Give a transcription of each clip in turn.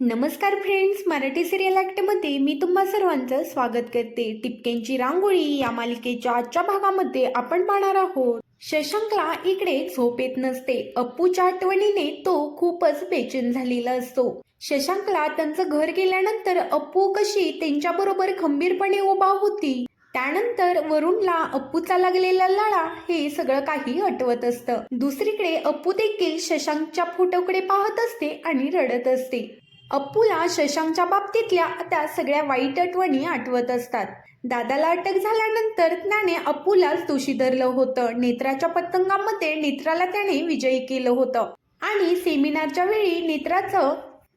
नमस्कार friends Marathi serial ॲक्टमध्ये मी तुम्हा सर्वांचं स्वागत करते. टिपक्यांची रांगोळी या मालिकेच्या आजच्या भागामध्ये आपण पाहणार आहोत. शशांकला इकडे झोप येत नसते. अप्पूच्या आठवणीने तो खूपच बेचैन झालेला असतो. शशांकला त्यांचं घर गेल्यानंतर अप्पू कशी त्यांच्याबरोबर खंबीरपणे उभा होती त्यानंतर वरुणला अप्पूचा लागलेला लळा हे सगळं काही आठवत असतं. दुसरीकडे अप्पू देखील शशांकच्या फोटोकडे पाहत असते आणि रडत असते. अप्पूला शशांकच्या बाबतीतल्या त्या सगळ्या वाईट आठवणी आठवत असतात. दादाला अटक झाल्यानंतर त्याने अप्पूलाच दोषी धरलं होतं. नेत्राच्या पतंगामध्ये नेत्राला त्याने विजयी केलं होतं. आणि सेमिनारच्या वेळी नेत्राचं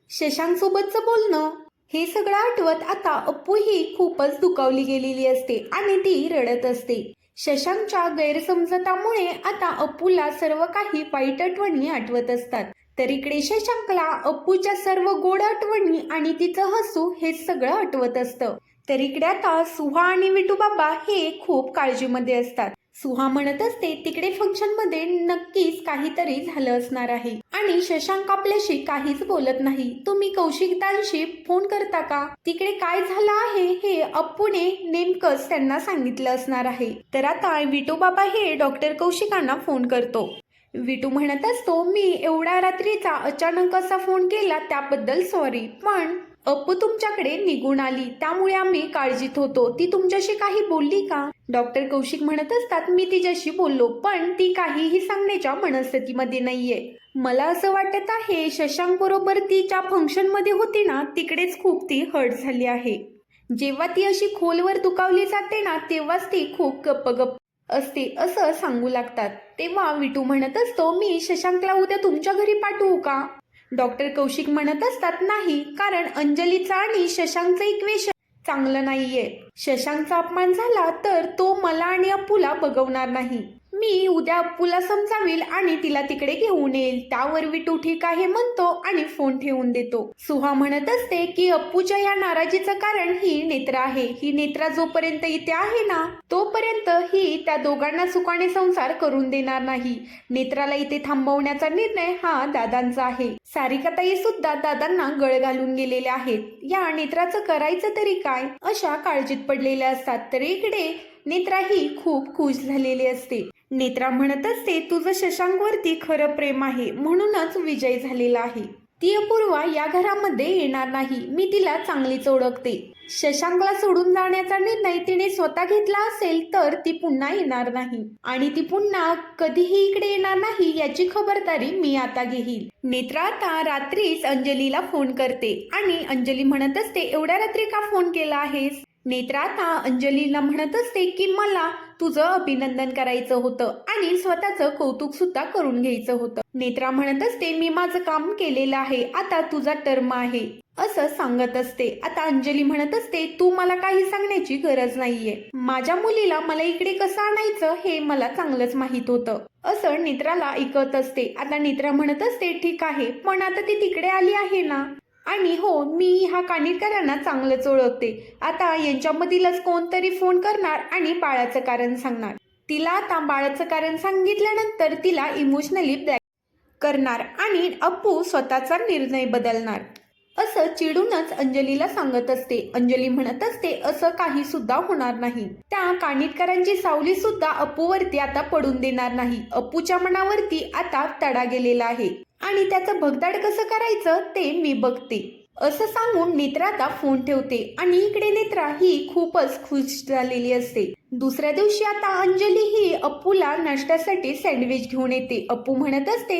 शशांक सोबतचं बोलणं हे सगळं आठवत आता अप्पू ही खूपच दुखावली गेलेली असते आणि ती रडत असते. शशांकच्या गैरसमजतामुळे आता अप्पूला सर्व काही वाईट आठवणी आठवत असतात. तर इकडे शशांकला अप्पूच्या सर्व गोड आठवणी आणि तिचं हसू हे सगळं आठवत असतं. तर इकडे आता सुहा आणि विटू बाबा हे खूप काळजीमध्ये असतात. सुहा म्हणत असते तिकडे फंक्शनमध्ये नक्कीच काहीतरी झालं असणार आहे. आणि शशांक आपल्याशी काहीच बोलत नाही. तुम्ही कौशिकदांशी फोन करता का? तिकडे काय झालं आहे हे अप्पूने नेमकंच त्यांना सांगितलं असणार आहे. तर आता विटू बाबा हे डॉक्टर कौशिकांना फोन करतो. विटू म्हणत असतो मी एवढ्या रात्रीचा अचानक असा फोन केला त्याबद्दल सॉरी पण अप्पू तुमच्याकडे निघून आली. त्यामुळे आम्ही काळजीत होतो. ती तुमच्याशी काही बोलली का? डॉक्टर कौशिक म्हणत असतात मी तिच्याशी बोललो पण ती काहीही सांगण्याच्या मनस्थितीमध्ये नाहीये. मला असं वाटत आहे शशांक बरोबर ती फंक्शनमध्ये होती ना तिकडेच खूप ती हर्ट झाली आहे. जेव्हा ती अशी खोलवर दुखावली जाते ना तेव्हाच ती खूप गप्प गप्प असते असं सांगू लागतात. तेव्हा विटू म्हणत असतो मी शशांकला उद्या तुमच्या घरी पाठवू का? डॉक्टर कौशिक म्हणत असतात नाही कारण अंजलीचा आणि शशांकचं इक्वेशन चांगलं नाहीये. शशांकचा अपमान झाला तर तो मला आणि अप्पूला बघवणार नाही. मी उद्या अप्पूला समजावील आणि तिला तिकडे घेऊन येईल. त्यावर विटू ठीक आहे म्हणतो आणि फोन ठेवून देतो. सुहा म्हणत असते की अप्पूच्या या नाराजीचं कारण ही नेत्रा आहे. ही नेत्रा जोपर्यंत इथे आहे ना तोपर्यंत ही त्या दोघांना सुखाने संसार करून देणार नाही. नेत्राला इथे थांबवण्याचा निर्णय हा दादांचा आहे. सारिकाताई सुद्धा दादांना गळ घालून गेलेल्या आहेत. या नेत्राचं करायचं तरी काय? अशा काळजीत पडलेल्या असतात. तर इकडे नेत्रा ही खूप खुश झालेली असते. नेत्रा म्हणत असते तुझं शशांकवरती खरं प्रेम आहे म्हणूनच विजय झालेला आहे. ती अपूर्वा या घरामध्ये येणार नाही मी तिला चांगलीच ओळखते. शशांकला सोडून जाण्याचा निर्णय तिने स्वतः घेतला असेल तर ती पुन्हा येणार नाही. आणि ती पुन्हा कधीही इकडे येणार नाही याची खबरदारी मी आता घेईल. नेत्रा आता रात्रीच अंजलीला फोन करते. आणि अंजली म्हणत असते एवढ्या रात्री का फोन केला आहेस? नेत्राता अंजलीला म्हणत असते की मला तुझं अभिनंदन करायचं होतं आणि स्वतःचं कौतुक सुद्धा करून घ्यायचं होतं. नेत्रा म्हणत असते मी माझं काम केलेलं आहे. आता तुझा टर्म आहे. असं सांगत असते. आता अंजली म्हणत असते तू मला काही सांगण्याची गरज नाहीये. माझ्या मुलीला मला इकडे कसं आणायचं हे मला चांगलंच माहीत होतं. असं नेत्राला ऐकत असते. आता नेत्रा म्हणत असते ठीक आहे पण आता ती तिकडे आली आहे ना? आणि हो मी ह्या कानिटकरांना चांगलंच ओळखते. आता यांच्यामधीलच कोणतरी फोन करणार आणि बाळाचं कारण सांगणार. तिला आता बाळाचं कारण सांगितल्यानंतर तिला इमोशनली ब्लॅक करणार आणि अप्पू स्वतःचा निर्णय बदलणार. असं चिडूनच अंजलीला सांगत असते. अंजली म्हणत असते असं काही सुद्धा होणार नाही. त्या कानिटकरांची सावली सुद्धा अप्पूवरती आता पडून देणार नाही. अप्पूच्या मनावरती आता तडा गेलेला आहे. आणि त्याचं भगदाड कसं करायचं ते मी बघते. असं सांगून नेत्रा आता फोन ठेवते आणि इकडे नेत्रा ही खूपच खुश झालेली असते. दुसऱ्या दिवशी आता अंजली ही अप्पूला नाश्त्यासाठी सँडविच घेऊन येते. अप्पू म्हणत असते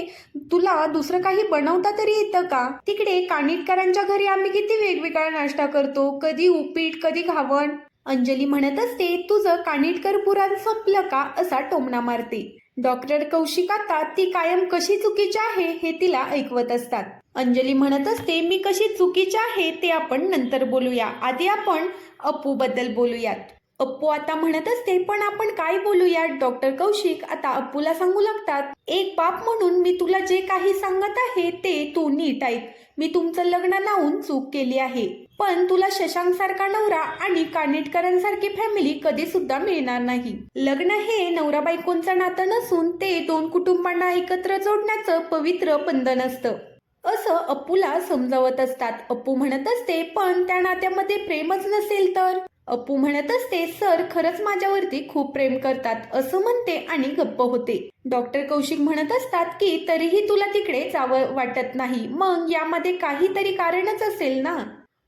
तुला दुसरं काही बनवता तरी येतं का? तिकडे कानिटकरांच्या घरी आम्ही किती वेगवेगळा नाश्ता करतो कधी उपीट कधी घावण अंजली म्हणत असते तुझं कानिटकर पुराण संपलं का? असा टोमणा मारते. डॉक्टर कौशिक आता ती कायम कशी चुकीची आहे हे तिला ऐकवत असतात. अंजली म्हणत असते मी कशी चुकीची आहे ते आपण नंतर बोलूया. आधी आपण अप्पूबद्दल बोलूयात. अप्पू आता म्हणत असते पण आपण काय बोलूयात डॉक्टर कौशिक? आता अप्पूला सांगू लागतात. एक बाप म्हणून मी तुला जे काही सांगत आहे ते तू नीट ऐक. मी तुमचं लग्न लावून चूक केली आहे. पण तुला शशांक सारखा नवरा आणि कानिटकरांसारखी फॅमिली कधी सुद्धा मिळणार नाही. लग्न हे नवरा बायकोंचं नातं नसून ते दोन कुटुंबांना एकत्र जोडण्याचं पवित्र बंधन असतं. असं अप्पूला समजावत असतात. अप्पू म्हणत असते पण त्या नात्यामध्ये प्रेमच नसेल तर? अप्पू म्हणत असते सर खरंच माझ्यावरती खूप प्रेम करतात असं म्हणते आणि गप्प होते. डॉक्टर कौशिक म्हणत असतात की तरीही तुला तिकडे जावं वाटत नाही. मग यामध्ये काहीतरी कारणच असेल ना?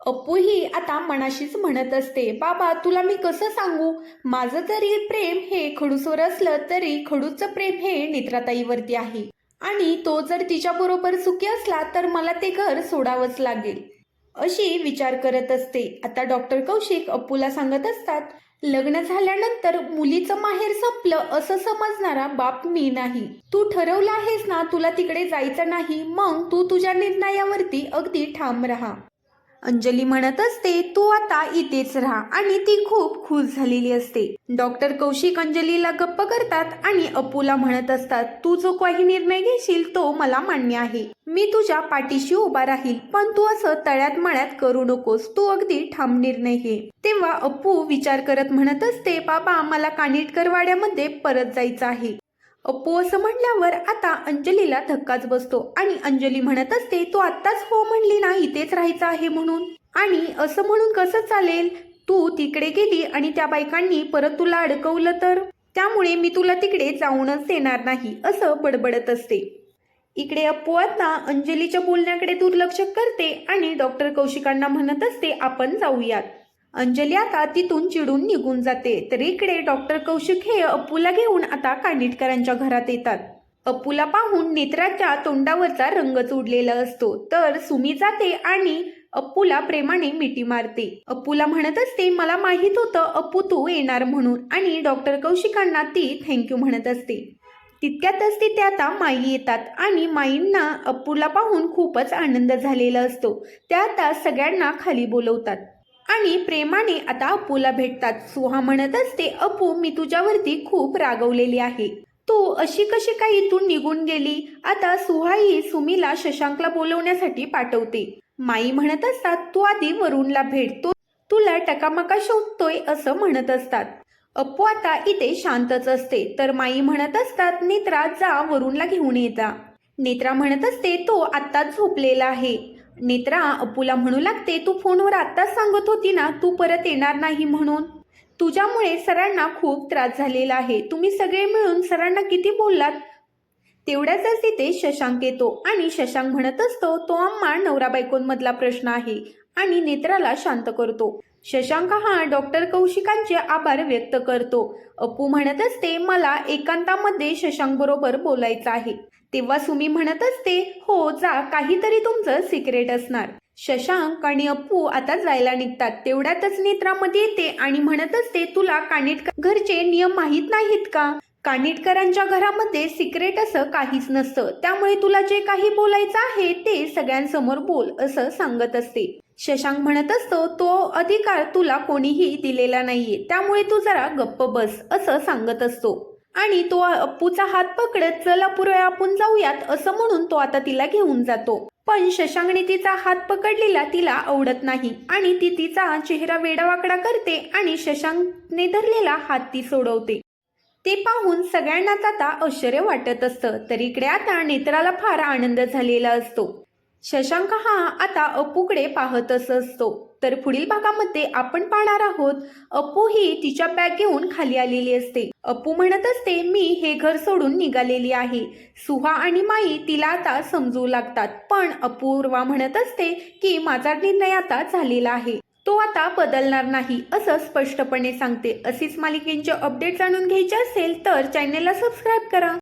अप्पूही आता मनाशीच म्हणत असते बाबा तुला मी कसं सांगू? माझं जरी प्रेम हे खडूसवर असलं तरी खडूचं प्रेम हे नेत्राताईवरती आहे. आणि तो जर तिच्याबरोबर सुखी असला तर मला ते घर सोडावंच लागेल. अशी विचार करत असते. आता डॉक्टर कौशिक अप्पूला सांगत असतात लग्न झाल्यानंतर मुलीचं माहेर संपलं असं समजणारा बाप मी नाही. तू ठरवलं आहेस ना तुला तिकडे जायचं नाही मग तू तुझ्या निर्णयावरती अगदी ठाम राहा. अंजली म्हणत असते तू आता इथेच राहा. आणि ती खूप खुश झालेली असते. डॉक्टर कौशिक अंजलीला गप्प करतात आणि अप्पूला म्हणत असतात तू जो काही निर्णय घेशील तो मला मान्य आहे. मी तुझ्या पाठीशी उभा राहील पण तू असं तळ्यात मळ्यात करू नकोस. तू अगदी ठाम निर्णय घे. तेव्हा अप्पू विचार करत म्हणत असते बाबा मला कानिटकर वाड्यामध्ये परत जायचं आहे. अप्पू असं म्हणल्यावर आता अंजलीला धक्काच बसतो आणि अंजली म्हणत असते तू आत्ताच हो म्हणली ना इथेच राहायचं आहे म्हणून. आणि असं म्हणून कसं चालेल? तू तिकडे गेली आणि त्या बायकांनी परत तुला अडकवलं तर? त्यामुळे मी तुला तिकडे जाऊनच देणार नाही असं बडबडत असते. इकडे अप्पू आता अंजलीच्या बोलण्याकडे दुर्लक्ष करते आणि डॉक्टर कौशिकांना म्हणत असते आपण जाऊयात. अंजली आता तिथून चिडून निघून जाते. तर इकडे डॉक्टर कौशिक हे अप्पूला घेऊन आता कानिटकरांच्या घरात येतात. अप्पूला पाहून नेत्राच्या तोंडावरचा रंगच उडलेला असतो. तर सुमी जाते आणि अप्पूला प्रेमाने मिठी मारते. अप्पूला म्हणत असते मला माहीत होतं अप्पू तू येणार म्हणून. आणि डॉक्टर कौशिकांना ती थँक्यू म्हणत असते. तितक्यातच तिथे आता माई येतात आणि माईंना अप्पूला पाहून खूपच आनंद झालेला असतो. त्या आता सगळ्यांना खाली बोलवतात. आणि प्रेमाने आता अप्पूला भेटतात. सुहा म्हणत असते अप्पू मी तुझ्यावरती खूप रागवलेली आहे. तू अशी कशी काय इथून निघून गेली? आता सुहाई सुमीला शशांकला बोलवण्यासाठी पाठवते. माई म्हणत असतात तू आधी वरुणला भेटतो तुला टकामका शोधतोय असं म्हणत असतात. अप्पू आता इथे शांतच असते. तर माई म्हणत असतात नेत्रा जा वरुणला घेऊन ये जा. नेत्रा म्हणत असते तो आत्ताच झोपलेला आहे. नेत्रा अपूला म्हणू लागते तू फोनवर आत्ताच सांगत होती ना तू परत येणार नाही म्हणून. तुझ्यामुळे सरांना खूप त्रास झालेला आहे. तुम्ही सगळे मिळून सरांना किती बोललात? तेवढ्याच तिथे शशांक येतो आणि शशांक म्हणत असतो तो आम्हा नवरा बायकोंमधला प्रश्न आहे. आणि नेत्राला शांत करतो. शशांक हा डॉक्टर कौशिकांचे आभार व्यक्त करतो. अप्पू म्हणत असते मला एकांतामध्ये शशांक बरोबर बोलायचं आहे. तेव्हा सुमी म्हणत असते हो जा काहीतरी तुमचं सिक्रेट असणार. शशांक आणि अप्पू आता जायला निघतात. तेवढ्यातच नेत्रामध्ये येते आणि म्हणत असते तुला कानिटकर घरचे नियम माहीत नाहीत का? कानिटकरांच्या घरामध्ये सिक्रेट असं काहीच नसतं. त्यामुळे तुला जे काही बोलायचं आहे ते सगळ्यांसमोर बोल असं सांगत असते. शशांक म्हणत असतो तो अधिकार तुला कोणीही दिलेला नाहीये. त्यामुळे तू जरा गप्प बस असं सांगत असतो. आणि तो अप्पूचा हात पकडत चला पुढे आपण जाऊयात असं म्हणून तो आता तिला घेऊन जातो. पण शशांकने तिचा हात पकडलेला तिला आवडत नाही आणि ती तिचा चेहरा वेडावाकडा करते आणि शशांकने धरलेला हात ती सोडवते. ते पाहून सगळ्यांनाच आता आश्चर्य वाटत असतं तर इकडे आता नेत्राला फार आनंद झालेला असतो. शशांक हा आता अपूकडे पाहतच असतो. तर पुढील भागामध्ये आपण पाहणार आहोत अप्पू ही तिच्या बॅग घेऊन खाली आलेली असते. अप्पू म्हणत असते मी हे घर सोडून निघालेली आहे. सुहा आणि माई तिला आता समजू लागतात. पण अपूर्वा म्हणत असते की माझा निर्णय आता झालेला आहे. तो आता बदलणार नाही असं स्पष्टपणे सांगते. अशीच मालिकेंचे अपडेट जाणून घ्यायचे असेल तर चॅनेलला सबस्क्राईब करा.